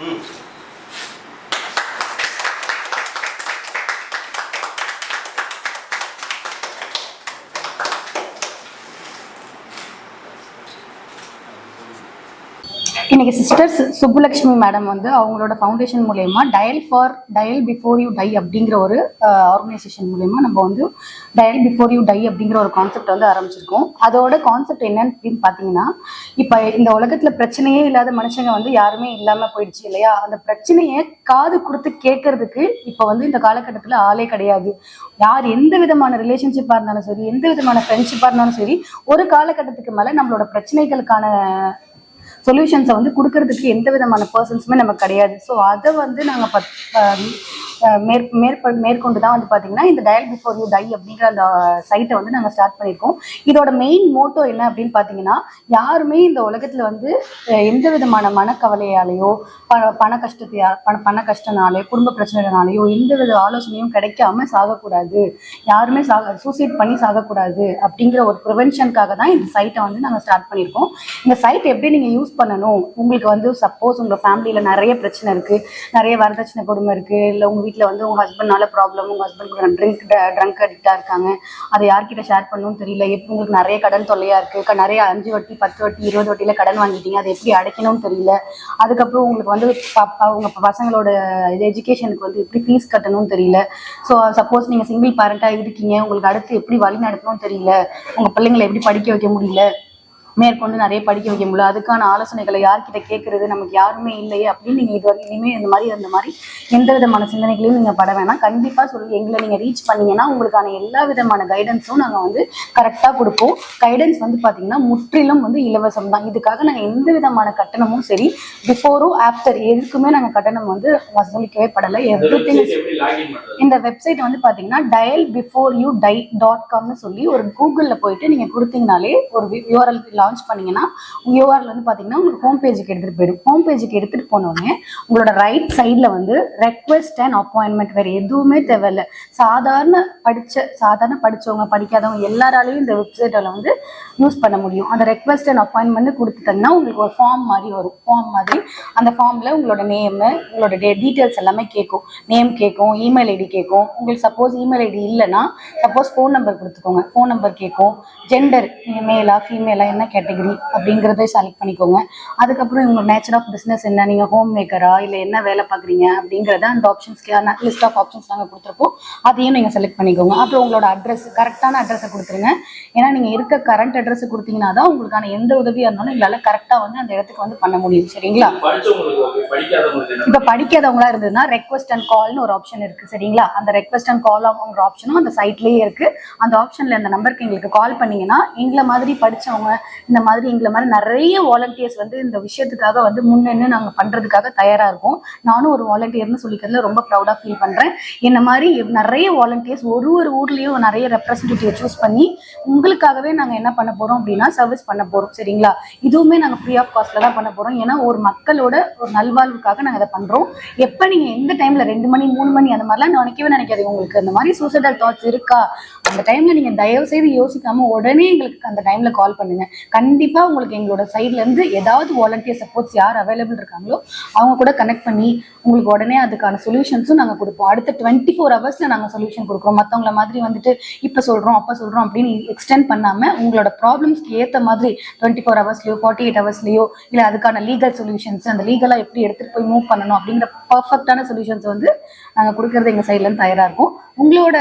Ooh. இன்னைக்கு sisters Subbulakshmi madam வந்து அவங்களோட ஃபவுண்டேஷன் மூலயமா dial for dial before you die அப்படிங்கிற ஒரு ஆர்கனைசேஷன் மூலயமா நம்ம வந்து டயல் பிஃபோர் யூ டை அப்படிங்கிற ஒரு கான்செப்ட் வந்து ஆரம்பிச்சிருக்கோம். அதோட கான்செப்ட் என்னன்னு அப்படின்னு பார்த்தீங்கன்னா இப்போ இந்த உலகத்துல பிரச்சனையே இல்லாத மனுஷங்க வந்து யாருமே இல்லாம போயிடுச்சு இல்லையா? அந்த பிரச்சனையை காது கொடுத்து கேட்கறதுக்கு இப்போ வந்து இந்த காலகட்டத்தில் ஆளே கிடையாது. யார் எந்த விதமான ரிலேஷன்ஷிப்பாக இருந்தாலும் சரி எந்த விதமான ஃப்ரெண்ட்ஷிப்பாக இருந்தாலும் சரி ஒரு காலகட்டத்துக்கு மேலே நம்மளோட பிரச்சனைகளுக்கான சொல்யூஷன்ஸை வந்து கொடுக்கறதுக்கு எந்த விதமான பர்சன்ஸுமே நமக்கு கிடையாது. ஸோ அதை வந்து நாங்கள் பத் மேற்ப மேற்கொண்டு தான் வந்து பார்த்தீங்கன்னா இந்த டயல் பிஃபோர் யூ டை அப்படிங்கிற அந்த சைட்டை வந்து நாங்கள் ஸ்டார்ட் பண்ணியிருக்கோம். இதோட மெயின் மோட்டோ என்ன அப்படின்னு பார்த்தீங்கன்னா யாருமே இந்த உலகத்தில் வந்து எந்த விதமான மனக்கவலையாலேயோ ப பண கஷ்டத்தையா பண பண கஷ்டனாலே குடும்ப பிரச்சனைனாலேயோ எந்த வித ஆலோசனையும் கிடைக்காம சாகக்கூடாது. யாருமே சாக சூசைட் பண்ணி சாகக்கூடாது அப்படிங்கிற ஒரு ப்ரிவென்ஷனுக்காக தான் இந்த சைட்டை வந்து நாங்கள் ஸ்டார்ட் பண்ணியிருக்கோம். இந்த சைட் எப்படி நீங்கள் யூஸ் பண்ணணும்? உங்களுக்கு வந்து சப்போஸ் உங்கள் ஃபேமிலியில் நிறைய பிரச்சனை இருக்குது நிறைய வரதட்சணை கொடுமை இருக்குது இல்லை உங்கள் வீட்டில் வந்து உங்கள் ஹஸ்பண்ட்னால ப்ராப்ளம் உங்கள் ஹஸ்பண்ட் ட்ரிங்க் ட்ரங்க் அடிக்டாக இருக்காங்க. அதை யார்கிட்ட ஷேர் பண்ணணும்னு தெரியல. எப்படி உங்களுக்கு நிறைய கடன் தொல்லையாக இருக்குது நிறைய அஞ்சு வட்டி பத்து வட்டி இருபது வட்டியில் கடன் வாங்கிட்டீங்க. அதை எப்படி அடைக்கணும்னு தெரியல. அதுக்கப்புறம் உங்களுக்கு வந்து ப- பசங்களோட இது எஜுகேஷனுக்கு வந்து எப்படி ஃபீஸ் கட்டணும்னு தெரியல. ஸோ சப்போஸ் நீங்கள் சிங்கிள் பேரண்ட்டாக இருக்கீங்க. உங்களுக்கு அடுத்து எப்படி வழி நடத்தணும்னு தெரியல. உங்கள் பிள்ளைங்களை எப்படி படிக்க வைக்க முடியல. மேற்கொண்டு நிறைய படிக்க வைக்க முடியல அதுக்கான ஆலோசனைகளை யார்கிட்ட கேட்கறது நமக்கு யாருமே இல்லையே அப்படின்னு நீங்கள் இது வரைக்கும் இனிமேல் இந்த மாதிரி அந்த மாதிரி எந்த விதமான சிந்தனைகளையும் நீங்கள் பட வேணாம். கண்டிப்பாக சொல்லி எங்களை நீங்கள் ரீச் பண்ணீங்கன்னா உங்களுக்கான எல்லா விதமான கைடன்ஸும் நாங்கள் வந்து கரெக்டாக கொடுப்போம். கைடன்ஸ் வந்து பார்த்தீங்கன்னா முற்றிலும் வந்து இலவசம் தான். இதுக்காக நாங்கள் எந்த விதமான கட்டணமும் சரி பிஃபோரும் ஆஃப்டர் எதுக்குமே நாங்கள் கட்டணம் வந்து வசூலிக்கவே படலை. எவ்ரி இந்த வெப்சைட் வந்து பாத்தீங்கன்னா dial before you die dot காம்னு சொல்லி ஒரு கூகுளில் போயிட்டு நீங்கள் கொடுத்தீங்கனாலே ஒரு யூஆர்எல் லான்ச் பண்ணீங்கன்னா யூஆர்ல வந்து பார்த்தீங்கன்னா உங்களுக்கு ஹோம் பேஜுக்கு எடுத்துகிட்டு போயிடும். ஹோம் பேஜுக்கு எடுத்துகிட்டு போனோடனே உங்களோட ரைட் சைடில் வந்து ரெக்வெஸ்ட் அண்ட் அப்பாயின்மெண்ட் வேறு எதுவுமே தேவையில்ல. சாதாரண படித்த சாதாரண படித்தவங்க படிக்காதவங்க எல்லாராலையும் இந்த வெப்சைட்டில் வந்து யூஸ் பண்ண முடியும். அந்த ரெக்வெஸ்ட் அண்ட் அப்பாயின்மெண்ட் கொடுத்துட்டீங்கன்னா உங்களுக்கு ஒரு ஃபார்ம் மாதிரி வரும். ஃபார்ம் மாதிரி அந்த ஃபார்மில் உங்களோட நேமு உங்களோட டே டீட்டெயில்ஸ் எல்லாமே கேட்கும். நேம் கேட்கும் இமெயில் ஐடி கேட்கும். உங்களுக்கு சப்போஸ் இமெயில் ஐடி இல்லைன்னா சப்போஸ் ஃபோன் நம்பர் கொடுத்துக்கோங்க. ஃபோன் நம்பர் கேட்கும். ஜெண்டர் நீங்கள் மேலா ஃபீமேலா என்ன கேட்டகரி அப்படிங்கிறத செலக்ட் பண்ணிக்கோங்க. அதுக்கப்புறம் உங்களோட நேச்சர் ஆஃப் பிஸ்னஸ் என்ன? நீங்கள் ஹோம் மேக்கரா இல்லை என்ன வேலை பார்க்குறீங்க? அப்படிங்கிறத அந்த ஆப்ஷன்ஸ்க்கு லிஸ்ட் ஆஃப் ஆப்ஷன்ஸ் நாங்கள் கொடுத்துருப்போம் அதையும் நீங்கள் செலக்ட் பண்ணிக்கோங்க. அப்புறம் உங்களோட அட்ரஸ் கரெக்டான அட்ரஸை கொடுத்துருங்க. ஏன்னா நீங்கள் இருக்க கரண்ட் அட்ரஸ் கொடுத்தீங்கன்னா தான் உங்களுக்கான எந்த உதவியாக இருந்தாலும் எங்களால் கரெக்டாக வந்து அந்த இடத்துக்கு வந்து பண்ண முடியும். சரிங்களா? இப்போ படிக்காதவங்களா இருந்ததுன்னா ரெக்வஸ்ட் அண்ட் கால்னு ஒரு ஆப்ஷன் இருக்கு. சரிங்களா? அந்த ரெக்வஸ்ட் அண்ட் கால் ஒரு ஆப்ஷனும் அந்த சைட்லயே இருக்கு. அந்த ஆப்ஷன்ல அந்த நம்பருக்கு எங்களுக்கு கால் பண்ணீங்கன்னா எங்களை மாதிரி படிச்சவங்க இந்த மாதிரி எங்களை மாதிரி நிறைய வாலண்டியர்ஸ் வந்து இந்த விஷயத்துக்காக வந்து முன்னென்னு நாங்கள் பண்ணுறதுக்காக தயாராக இருக்கோம். நானும் ஒரு வாலண்டியர்னு சொல்லிக்கிறதுல ரொம்ப ப்ரௌடாக ஃபீல் பண்ணுறேன் என்ன மாதிரி நிறைய வாலண்டியர்ஸ் ஒரு ஒரு ஊர்லேயும் நிறைய ரெப்ரஸன்டேட்டிவ் சூஸ் பண்ணி உங்களுக்காகவே நாங்கள் என்ன பண்ண போகிறோம் அப்படின்னா சர்வீஸ் பண்ண போகிறோம் சரிங்களா? இதுவுமே நாங்கள் ஃப்ரீ ஆஃப் காஸ்ட்டில் தான் பண்ண போகிறோம் ஏன்னா ஒரு மக்களோட ஒரு நல்வாழ்வுக்காக நாங்கள் இதை பண்ணுறோம் எப்போ நீங்கள் எந்த டைமில் ரெண்டு மணி மூணு மணி அந்த மாதிரிலாம் நினைக்கவே நினைக்காது உங்களுக்கு அந்த மாதிரி சூசைடல் தாட்ஸ் இருக்கா? அந்த டைம்ல நீங்க தயவு செய்து யோசிக்காம உடனே எங்களுக்கு அந்த டைம்ல கால் பண்ணுங்க. கண்டிப்பா உங்களுக்கு எங்களோட சைட்ல இருந்து ஏதாவது வாலண்டியர் சப்போர்ட்ஸ் யார் அவைலபிள் இருக்காங்களோ அவங்க கூட கனெக்ட் பண்ணி உங்களுக்கு உடனே அதுக்கான சொல்யூஷன்ஸும் நாங்க கொடுப்போம். அடுத்த டுவெண்ட்டி ஃபோர் ஹவர்ஸ்ல நாங்க சொல்யூஷன் கொடுக்குறோம். மத்தவங்கள மாதிரி வந்துட்டு இப்ப சொல்றோம் அப்ப சொல்றோம் அப்படின்னு எக்ஸ்டெண்ட் பண்ணாம உங்களோட ப்ராப்ளம்ஸ்க்கு ஏத்த மாதிரி டுவெண்ட்டி ஃபோர் ஹவர்ஸ்லயோ ஃபார்ட்டி எயிட் ஹவர்ஸ்லயோ இல்ல அதுக்கான லீகல் சொல்யூஷன்ஸ் அந்த லீகலா எப்படி எடுத்துட்டு போய் மூவ் பண்ணணும் அப்படிங்கிற பர்ஃபெக்டான சொல்யூஷன்ஸ் வந்து நாங்க கொடுக்கறது எங்க சைட்ல இருந்து தயாரா இருக்கும். உங்களோட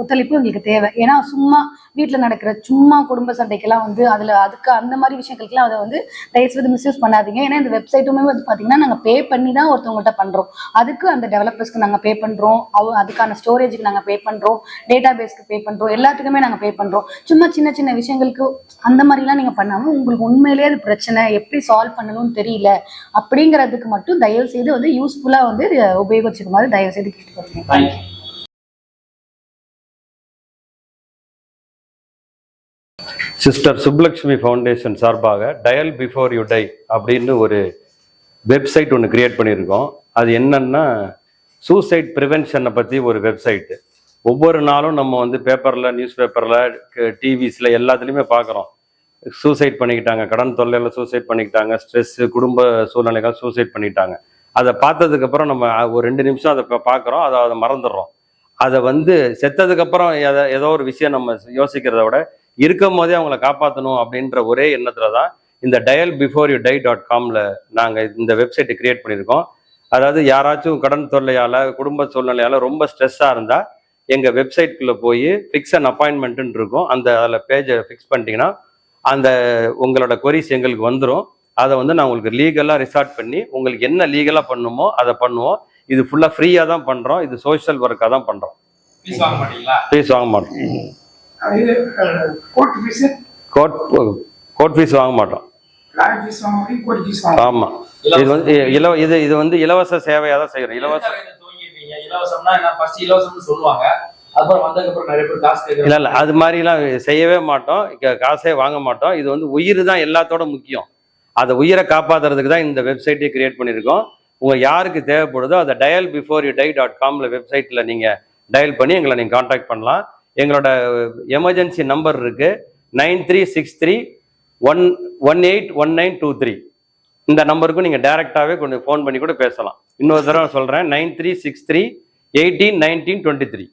ஒத்துழைப்பு எங்களுக்கு தேவை. ஏன்னா சும்மா வீட்டில் நடக்கிற சும்மா குடும்ப சண்டைக்கெல்லாம் வந்து அதில் அதுக்கு அந்த மாதிரி விஷயங்களுக்குலாம் அதை வந்து தயவுசெய்து மிஸ்யூஸ் பண்ணாதீங்க. ஏன்னா இந்த வெப்சைட்டுமே வந்து பார்த்தீங்கன்னா நாங்கள் பே பண்ணி தான் ஒருத்தவங்கள்ட்ட பண்ணுறோம் அதுக்கு அந்த டெவலப்பர்ஸ்க்கு நாங்கள் பே பண்ணுறோம் அவ அதுக்கான ஸ்டோரேஜுக்கு நாங்கள் பே பண்ணுறோம் டேட்டா பேஸ்க்கு பே பண்ணுறோம் எல்லாத்துக்குமே நாங்கள் பே பண்ணுறோம் சும்மா சின்ன சின்ன விஷயங்களுக்கு அந்த மாதிரிலாம் நீங்கள் பண்ணாமல் உங்களுக்கு உண்மையிலேயே அது பிரச்சனை. எப்படி சால்வ் பண்ணணும்னு தெரியல. அப்படிங்கிறதுக்கு மட்டும் தயவு செய்து வந்து யூஸ்ஃபுல்லாக வந்து உபயோகிச்சுக்குமாறு தயவு செய்து கேட்டுக்கிறேன் சிஸ்டர் சுப்லக்ஷ்மி ஃபவுண்டேஷன் சார்பாக டயல் பிஃபோர் யூ டை அப்படின்னு ஒரு வெப்சைட் ஒன்று கிரியேட் பண்ணியிருக்கோம். அது என்னன்னா சூசைட் ப்ரிவென்ஷனை பற்றி ஒரு வெப்சைட்டு. ஒவ்வொரு நாளும் நம்ம வந்து பேப்பரில் நியூஸ் பேப்பரில் டிவிஸில் எல்லாத்துலேயுமே பார்க்குறோம். சூசைட் பண்ணிக்கிட்டாங்க கடன் தொல்லையில் சூசைட் பண்ணிக்கிட்டாங்க ஸ்ட்ரெஸ்ஸு குடும்ப சூழ்நிலைகள் சூசைட் பண்ணிக்கிட்டாங்க. அதை பார்த்ததுக்கப்புறம் நம்ம ஒரு ரெண்டு நிமிஷம் அதை இப்போ பார்க்குறோம் அதை அதை மறந்துடுறோம். அதை வந்து செத்ததுக்கப்புறம் எதை ஏதோ ஒரு விஷயம் நம்ம யோசிக்கிறத விட இருக்கும் போதே அவங்கள காப்பாற்றணும் அப்படின்ற ஒரே எண்ணத்துல தான் இந்த dial before you die dot காமில் நாங்கள் இந்த வெப்சைட்டை கிரியேட் பண்ணியிருக்கோம். அதாவது யாராச்சும் கடன் தொல்லையால் குடும்ப சூழ்நிலையால் ரொம்ப ஸ்ட்ரெஸ்ஸாக இருந்தால் எங்கள் வெப்சைட்குள்ளே போய் ஃபிக்ஸ் அண்ட் அப்பாயின்மெண்ட்டுன்னு இருக்கும். அந்த அதில் பேஜை ஃபிக்ஸ் பண்ணிட்டீங்கன்னா அந்த உங்களோட கொரிஸ் எங்களுக்கு வந்துடும் அதை வந்து நான் உங்களுக்கு லீகலாக ரிசார்ட் பண்ணி உங்களுக்கு என்ன லீகலாக பண்ணுமோ அதை பண்ணுவோம். இது ஃபுல்லாக ஃப்ரீயாக தான் பண்ணுறோம் இது சோஷியல் ஒர்க்காக தான் பண்ணுறோம் ஃபீஸ் வாங்க மாட்டீங்களா? ஃபீஸ் வாங்க மாட்டோம். இது court fees court court fees வாங்க மாட்டோம். லாயர் ஃபீஸ் வாங்க முடியும் கோர்ட் ஃபீஸ் வாங்க ஆமாம் இது வந்து இலவ இது இது வந்து இலவச சேவையாக தான் செய்கிறோம் இலவச இலவசம்னா என்ன? ஃபர்ஸ்ட் இலவசம்னு சொல்லுவாங்க. இல்லை இல்லை. அது மாதிரிலாம் செய்யவே மாட்டோம். காசே வாங்க மாட்டோம். இது வந்து உயிர் தான் எல்லாத்தோட முக்கியம். அதை உயிரை காப்பாத்துறதுக்கு தான் இந்த வெப்சைட்டை கிரியேட் பண்ணியிருக்கோம். உங்க யாருக்கு தேவைப்படுதோ அதை dial before you die dot காமில் வெப்சைட்டில் நீங்கள் டயல் பண்ணி எங்களை நீங்கள் காண்டாக்ட் பண்ணலாம். எங்களோட எமர்ஜென்சி நம்பர் இருக்கு. Nine three six three one one eight one nine two three. இந்த நம்பருக்கும் நீங்கள் டேரெக்டாகவே கொஞ்சம் ஃபோன் பண்ணி கூட பேசலாம். இன்னொரு தடவை சொல்கிறேன் nine three six three eighteen nineteen twenty three.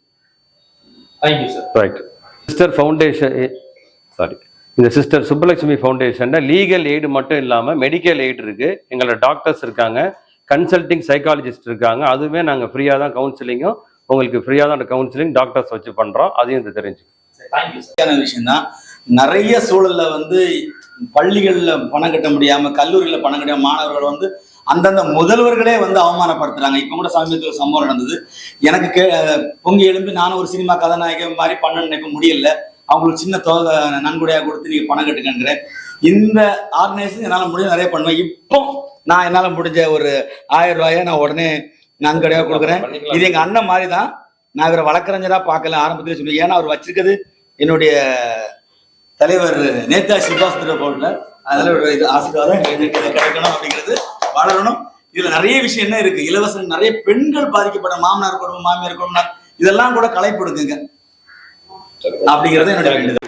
Thank you sir right sister foundation sorry இந்த சிஸ்டர் சுப்பலட்சுமி ஃபவுண்டேஷன்ல லீகல் எய்டு மட்டும் இல்லாமல் மெடிக்கல் எய்டு இருக்கு. எங்களோட டாக்டர்ஸ் இருக்காங்க. கன்சல்டிங் சைக்காலஜிஸ்ட் இருக்காங்க. அதுவுமே நாங்கள் ஃப்ரீயாக தான் கவுன்சிலிங்கும் உங்களுக்கு ஃப்ரீயாக தான் கவுன்சிலிங் டாக்டர்ஸ் வச்சு பண்ணுறோம் அதையும் இது தெரிஞ்சு விஷயம் தான் நிறைய சூழல்ல வந்து பள்ளிகள்ல பணம் கட்ட முடியாம கல்லூரியில பணம் கட்ட மாணவர்கள் வந்து அந்தந்த முதல்வர்களே வந்து அவமானப்படுத்துறாங்க. இப்ப கூட சமீபத்தில் ஒரு சம்பவம் நடந்தது. எனக்கு கே பொங்கி எழும்பி நானும் ஒரு சினிமா கதாநாயகன் மாதிரி பண்ணணும்னு நினைக்க முடியல. அவங்களுக்கு சின்ன தொகை நன்கொடையா கொடுத்து நீங்க பணம் கட்டுங்கன்றேன் இந்த ஆர்கனைசேஷன் என்னால் முடிஞ்ச நிறைய பண்ணுவேன். இப்போ நான் என்னால் முடிஞ்ச ஒரு ஆயிரம் ரூபாயை நான் உடனே நன்கொடையா கொடுக்குறேன். இது எங்க அண்ணன் மாதிரி தான் நான் இவரை வழக்கறிஞரா பார்க்கல ஆரம்பத்திலே சொல்லி ஏன்னா அவர் வச்சிருக்கிறது என்னுடைய தலைவர் நேதாஜி சுபாஷ் சந்திர போர்ட்ல அதனால ஒரு இது ஆசீர்வாதம் கிடைக்கணும் அப்படிங்கிறது வளரணும். இதுல நிறைய விஷயம் என்ன இருக்கு? இலவசம் நிறைய பெண்கள் பாதிக்கப்பட்ட மாமனார் குடும்பம் மாமியார் குடும்பம் இதெல்லாம் கூட கலைப்படுத்துங்க அப்படிங்கிறது என்னுடைய வேண்டுதல்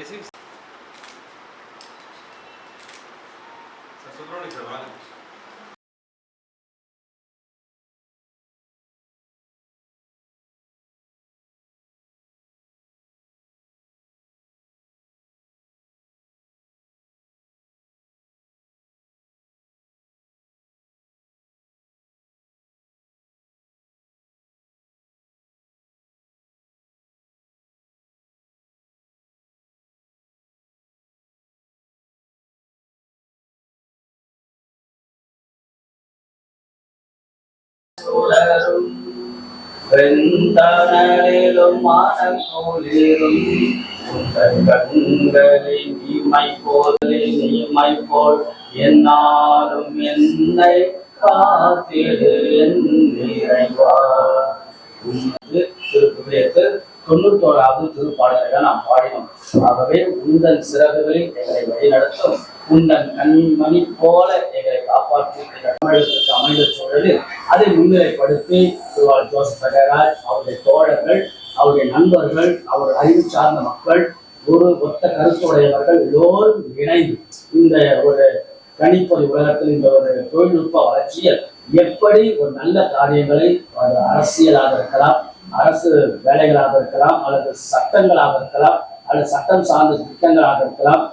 this is. That's a drone, it's. வெந்தனரிலும் மனக்குளிரும் கண்களின் இமை போலே நீமை போல் என்னாலும் என்னை காத்திடு என் நிறைவா. உமது தொண்ணூத்தோராவது திருப்பாடலை நாம் பாடினோம். ஆகவே உந்தன் சிறகுகளில் எங்களை வழிநடத்தும். உந்தன் கண்மணி போல எங்களை காப்பாற்றி தமிழகத்திற்கு அமைந்த சூழலில் அதை முன்னிலைப்படுத்தி திருவாள் ஜோசப் சகராஜ் அவருடைய தோழர்கள் அவருடைய நண்பர்கள் அவர் அறிவு சார்ந்த மக்கள் ஒரு ஒத்த கருத்துடையவர்கள் எல்லோரும் இணைந்து இந்த ஒரு கணிப்பொறி உலகத்தில் இந்த ஒரு தொழில்நுட்ப வளர்ச்சியில் எப்படி ஒரு நல்ல காரியங்களை அரசியலாக இருக்கலாம் அரசு வேலைகளாக இருக்கலாம் அல்லது சட்டங்களாக இருக்கலாம் அல்லது சட்டம் சார்ந்த திட்டங்களாக இருக்கலாம்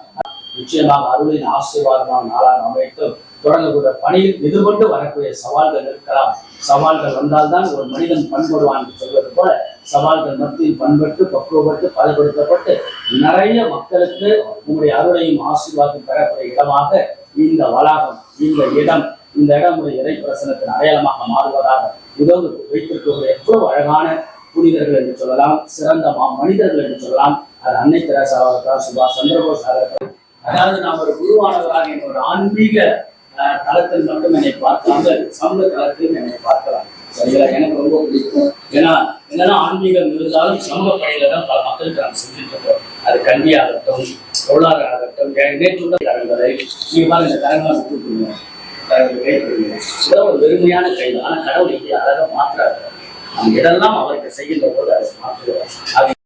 நிச்சயமாக அருளின் ஆசீர்வாதமான நாளாக அமைத்து தொடங்கக்கூடிய பணியில் எதிர்கொண்டு வரக்கூடிய சவால்கள் இருக்கலாம். சவால்கள் வந்தால்தான் ஒரு மனிதன் பண்படுவான் என்று சொல்வது போல சவால்கள் மத்தியில் பண்பட்டு பக்குவப்பட்டு பலப்படுத்தப்பட்டு நிறைய மக்களுக்கு உங்களுடைய அருளையும் ஆசீர்வாதம் பெறக்கூடிய இடமாக இந்த வளாகம் இந்த இடம் இந்த இடம் ஒரு இறை பிரசனத்தின் அடையாளமாக மாறுவதாக உதவு வைத்திருக்கக்கூடிய எவ்வளவு அழகான புனிதர்கள் என்று சொல்லலாம் சிறந்த மனிதர்கள் என்று சொல்லலாம். அது அன்னை தெரசாவாக இருக்கலாம் சுபாஷ் சந்திரபோஸ் இருக்கலாம் அதாவது நாம் ஒரு குருவானவராக என்ற ஒரு ஆன்மீக தளத்தில் மட்டும் என்னை பார்க்காமல் சமூக தளத்திலும் என்னை பார்க்கலாம். சரிங்களா எனக்கு ரொம்ப பிடிக்கும். ஏன்னா என்னன்னா ஆன்மீகம் இருந்தாலும் சமூக பணியில தான் பல மக்களுக்கு நாம் செஞ்சுட்டு இருக்கோம் அது கல்வியாகட்டும் பொருளாதாரம் ஆகட்டும் நேற்று தரங்களை நீங்க பாருங்க இந்த தரங்களை கொடுக்குறீங்க இதெல்லாம் ஒரு வெறுமையான கைது ஆனால் கடவுள் இங்கே அழகாக மாற்றாரு நம்ம எதெல்லாம் அவருக்கு செய்கின்ற போது அதை மாற்றுகிறார் அது